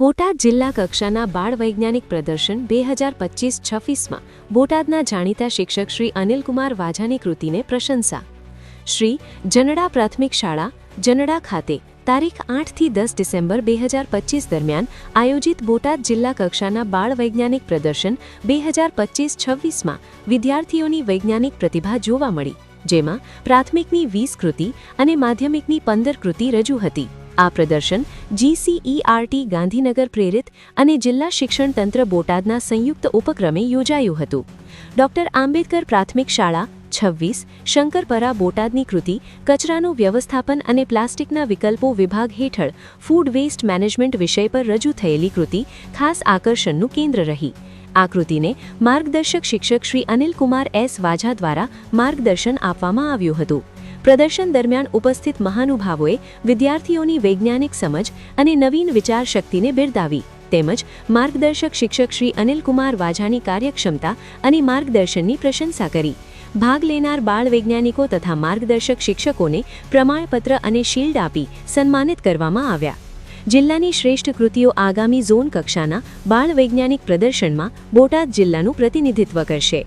બોટાદ જિલ્લા કક્ષાના બાળ વૈજ્ઞાનિક પ્રદર્શન બે હજાર પચીસ છવ્વીસમાં બોટાદના જાણીતા શિક્ષક શ્રી અનિલકુમાર વાઝાની કૃતિને પ્રશંસા. શ્રી, જનડા પ્રાથમિક શાળા, જનડા ખાતે, તારીખ આઠથી દસ ડિસેમ્બર બે હજાર પચીસ દરમિયાન આયોજિત બોટાદ જિલ્લા કક્ષાના બાળ વૈજ્ઞાનિક પ્રદર્શન બે હજાર પચીસ છવ્વીસમાં વિદ્યાર્થીઓની વૈજ્ઞાનિક પ્રતિભા જોવા મળી, જેમાં પ્રાથમિકની વીસ કૃતિ અને માધ્યમિકની પંદર કૃતિ રજૂ હતી. આ પ્રદર્શન જીસીઈઆરટી ગાંધીનગર પ્રેરિત અને જિલ્લા શિક્ષણ તંત્ર બોટાદના સંયુક્ત ઉપક્રમે યોજાયું હતું. ડોક્ટર આંબેડકર પ્રાથમિક શાળા, છવ્વીસ, શંકરપરા બોટાદની કૃતિ, કચરાનું વ્યવસ્થાપન અને પ્લાસ્ટિકના વિકલ્પો વિભાગ હેઠળ ફૂડ વેસ્ટ મેનેજમેન્ટ વિષય પર રજૂ થયેલી કૃતિ ખાસ આકર્ષણનું કેન્દ્ર રહી. આ કૃતિને માર્ગદર્શક શિક્ષક શ્રી અનિલકુમાર એસ વાઝા દ્વારા માર્ગદર્શન આપવામાં આવ્યું હતું. પ્રદર્શન દરમિયાન ઉપસ્થિત મહાનુભાવોએ વિદ્યાર્થીઓની વૈજ્ઞાનિક સમજ અને નવીન વિચાર શક્તિને બિરદાવી, તેમજ માર્ગદર્શક શિક્ષક શ્રી અનિલકુમાર વાઝાની કાર્યક્ષમતા અને માર્ગદર્શનની પ્રશંસા કરી. ભાગ લેનાર બાળ વૈજ્ઞાનિકો તથા માર્ગદર્શક શિક્ષકોને પ્રમાણપત્ર અને શિલ્ડ આપી સન્માનિત કરવામાં આવ્યા. જિલ્લાની શ્રેષ્ઠ કૃતિઓ આગામી ઝોન કક્ષાના બાળ વૈજ્ઞાનિક પ્રદર્શનમાં બોટાદ જિલ્લાનું પ્રતિનિધિત્વ કરશે.